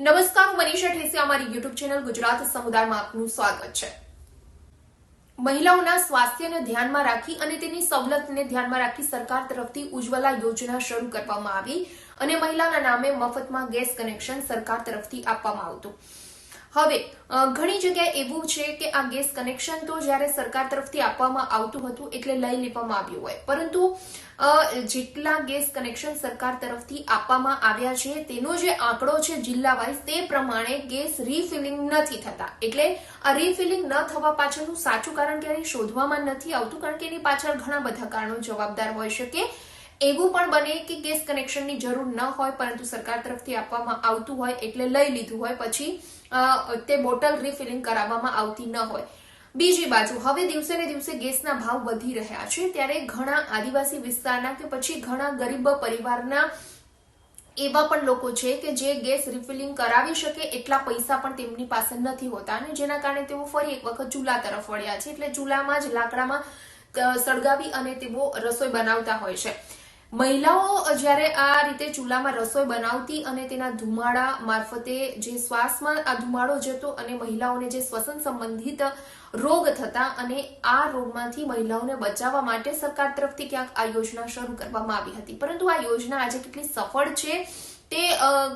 નમસ્કાર, હું મનીષા ઠેસિયા અમારી યુટ્યુબ ચેનલ ગુજરાત સમુદાયમાં આપનું સ્વાગત છે. મહિલાઓના સ્વાસ્થ્યને ધ્યાનમાં રાખી અને તેની સવલતને ધ્યાનમાં રાખી સરકાર તરફથી ઉજ્જવલા યોજના શરૂ કરવામાં આવી અને મહિલાના નામે મફતમાં ગેસ કનેક્શન સરકાર તરફથી આપવામાં આવતું. હવે ઘણી જગ્યાએ એવું છે કે આ ગેસ કનેક્શન તો જ્યારે સરકાર તરફથી આપવામાં આવતું હતું એટલે લઈ લેવામાં આવ્યું હોય. પરંતુ જેટલા ગેસ કનેક્શન સરકાર તરફથી આપવામાં આવ્યા છે, તેનો જે આંકડો છે જિલ્લા વાઇઝ તે પ્રમાણે ગેસ રીફિલિંગ નથી થતા. એટલે આ રીફિલિંગ ન થવા પાછળનું સાચું કારણ ક્યારેય શોધવામાં નથી આવતું, કારણ કે એની પાછળ ઘણા બધા કારણો જવાબદાર હોઈ શકે. એવું પણ બને કે ગેસ કનેક્શનની જરૂર ન હોય, પરંતુ સરકાર તરફથી આપવામાં આવતું હોય એટલે લઈ લીધું હોય, પછી તે બોટલ રિફિલિંગ કરાવવામાં આવતી ન હોય. બીજી બાજુ, હવે દિવસે ને દિવસે ગેસના ભાવ વધી રહ્યા છે, ત્યારે ઘણા આદિવાસી વિસ્તારના કે પછી ઘણા ગરીબ પરિવારના એવા પણ લોકો છે કે જે ગેસ રિફિલિંગ કરાવી શકે એટલા પૈસા પણ તેમની પાસે નથી હોતા અને જેના કારણે તેઓ ફરી એક વખત ચૂલા તરફ વળ્યા છે. એટલે ચૂલામાં જ લાકડામાં સળગાવી અને તેઓ રસોઈ બનાવતા હોય છે. મહિલાઓ જ્યારે આ રીતે ચૂલામાં રસોઈ બનાવતી અને તેના ધુમાડા મારફતે જે શ્વાસમાં, આ ધુમાડો જતો અને મહિલાઓને જે શ્વસન સંબંધિત રોગ થતા અને આ રોગમાંથી મહિલાઓને બચાવવા માટે સરકાર તરફથી ક્યાંક આ યોજના શરૂ કરવામાં આવી હતી. પરંતુ આ યોજના આજે કેટલી સફળ છે તે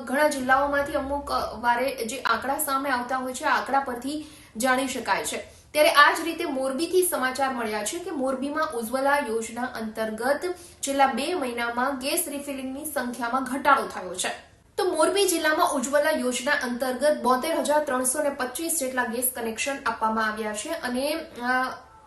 ઘણા જિલ્લાઓમાંથી અમુક વારે જે આંકડા સામે આવતા હોય છે આંકડા પરથી જાણી શકાય છે. ત્યારે આ જ રીતે મોરબીથી સમાચાર મળ્યા છે કે મોરબીમાં ઉજ્જવલા યોજના અંતર્ગત છેલ્લા બે મહિનામાં ગેસ રિફિલિંગની સંખ્યામાં ઘટાડો થયો છે. તો મોરબી જિલ્લામાં ઉજ્જવલા યોજના અંતર્ગત બોતેર હજાર ત્રણસો ને પચીસ જેટલા ગેસ કનેક્શન આપવામાં આવ્યા છે અને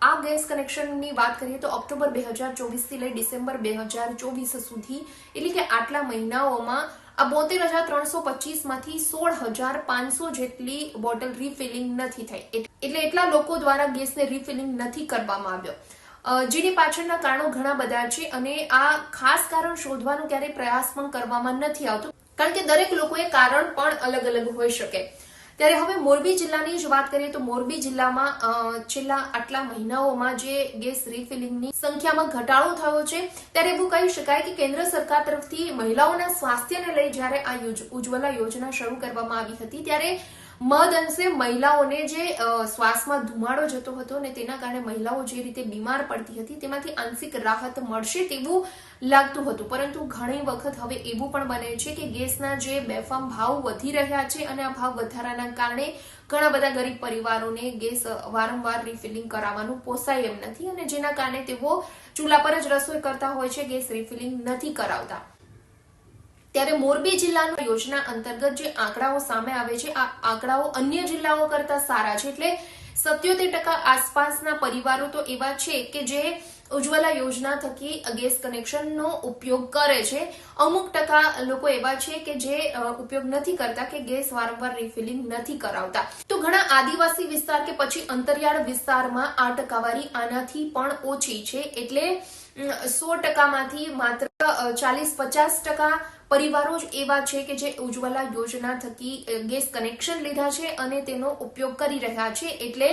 આ ગેસ કનેક્શનની વાત કરીએ તો ઓક્ટોબર બે હજાર ચોવીસથી લઈ ડિસેમ્બર બે હજાર ચોવીસ સુધી, એટલે કે આટલા મહિનાઓમાં, આ બોતેર હજાર ત્રણસો પચીસમાંથી સોળ હજાર પાંચસો જેટલી બોટલ રિફિલિંગ નથી થઈ. એટલે એટલા લોકો દ્વારા ગેસને રિફિલિંગ નથી કરવામાં આવ્યો. જેની પાછળના કારણો ઘણા બધા છે અને આ ખાસ કારણ શોધવાનો ક્યારેય પ્રયાસ પણ કરવામાં નથી આવતો, કારણ કે દરેક લોકોએ કારણ પણ અલગ અલગ હોઈ શકે. ત્યારે હવે મોરબી જિલ્લાની જ વાત કરીએ તો મોરબી જિલ્લામાં છેલ્લા આટલા મહિનાઓમાં જે ગેસ રિફિલિંગની સંખ્યામાં ઘટાડો થયો છે, ત્યારે એવું કહી શકાય કે કેન્દ્ર સરકાર તરફથી મહિલાઓના સ્વાસ્થ્યને લઈ જ્યારે આ ઉજ્જવલા યોજના શરૂ કરવામાં આવી હતી, ત્યારે મહદ અંશે મહિલાઓને જે શ્વાસમાં ધુમાડો જતો હતો ને તેના કારણે મહિલાઓ જે રીતે બીમાર પડતી હતી, તેમાંથી આંશિક રાહત મળશે તેવું લાગતું હતું. પરંતુ ઘણી વખત હવે એવું પણ બને છે કે ગેસના જે બેફામ ભાવ વધી રહ્યા છે અને આ ભાવ વધારાના કારણે ઘણા બધા ગરીબ પરિવારોને ગેસ વારંવાર રિફિલિંગ કરાવવાનું પોસાય એમ નથી અને જેના કારણે તેઓ ચૂલા પર જ રસોઈ કરતા હોય છે, ગેસ રિફિલિંગ નથી કરાવતા. ત્યારે મોરબી જિલ્લાની યોજના અંતર્ગત જે આંકડાઓ સામે આવે છે, આ આંકડાઓ અન્ય જિલ્લાઓ કરતા સારા છે. એટલે સત્યોતેર ટકા આસપાસના પરિવારો તો એવા છે કે જે ઉજ્જવલા યોજના થકી ગેસ કનેક્શનનો ઉપયોગ કરે છે. અમુક ટકા લોકો એવા છે કે જે ઉપયોગ નથી કરતા કે ગેસ વારંવાર રિફિલિંગ નથી કરાવતા. તો ઘણા આદિવાસી વિસ્તાર કે પછી અંતરિયાળ વિસ્તારમાં આ ટકાવારી આનાથી પણ ઓછી છે. એટલે સો ટકામાંથી માત્ર ચાલીસ પચાસ ટકા પરિવારો જ એવા છે કે જે ઉજ્જવલા યોજના થકી ગેસ કનેક્શન લીધા છે અને તેનો ઉપયોગ કરી રહ્યા છે એટલે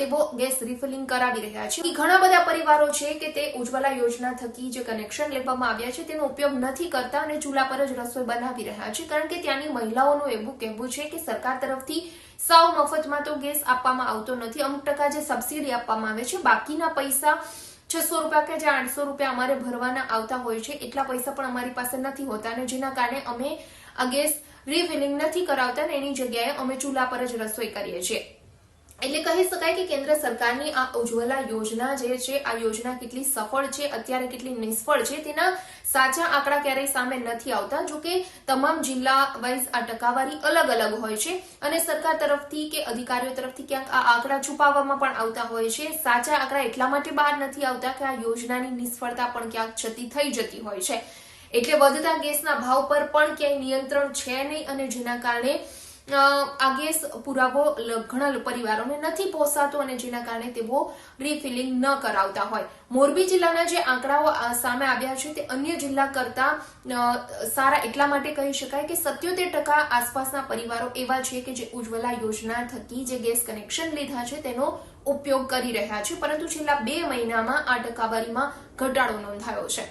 તેઓ ગેસ રિફિલિંગ કરાવી રહ્યા છે. ઘણા બધા પરિવારો છે કે તે ઉજ્જવલા યોજના થકી જે કનેક્શન લેવામાં આવ્યા છે તેનો ઉપયોગ નથી કરતા અને ચૂલા પર જ રસોઈ બનાવી રહ્યા છે. કારણ કે ત્યાંની મહિલાઓનું એવું કહેવું છે કે સરકાર તરફથી સાવ મફતમાં તો ગેસ આપવામાં આવતો નથી. અમુક ટકા જે સબસિડી આપવામાં આવે છે, બાકીના પૈસા છસો રૂપિયા કે જે આઠસો રૂપિયા અમારે ભરવાના આવતા હોય છે. એટલા પૈસા પણ અમારી પાસે નથી હોતા અને જેના કારણે અમે આ ગેસ રિફિલિંગ નથી કરાવતા ને એની જગ્યાએ અમે ચૂલા પર જ રસોઈ કરીએ છીએ. એટલે કહી શકાય કે કેન્દ્ર સરકારની આ ઉજ્જવલા યોજના જે છે, આ યોજના કેટલી સફળ છે, અત્યારે કેટલી નિષ્ફળ છે, તેના સાચા આંકડા ક્યારેય સામે નથી આવતા, જો કે તમામ જિલ્લા વાઇઝ આ ટકાવારી અલગ અલગ હોય છે અને સરકાર તરફથી કે અધિકારીઓ તરફથી ક્યાંક આ આંકડા છુપાવવામાં પણ આવતા હોય છે. સાચા આંકડા એટલા માટે બહાર નથી આવતા કે આ યોજનાની નિષ્ફળતા પણ ક્યાંક જતી થઈ જતી હોય છે. એટલે વધતા ગેસના ભાવ પર પણ ક્યાંય નિયંત્રણ છે નહીં અને જેના કારણે આ ગેસ પુરાવો ઘણા પરિવારોને નથી પોસાતો અને જેના કારણે તેઓ રિફિલિંગ ન કરાવતા હોય. મોરબી જિલ્લાના જે આંકડાઓ સામે આવ્યા છે તે અન્ય જિલ્લા કરતા સારા એટલા માટે કહી શકાય કે સત્યોતેર ટકા આસપાસના પરિવારો એવા છે કે જે ઉજ્જવલા યોજના થકી જે ગેસ કનેક્શન લીધા છે તેનો ઉપયોગ કરી રહ્યા છે. પરંતુ છેલ્લા બે મહિનામાં આ ટકાવારીમાં ઘટાડો નોંધાયો છે.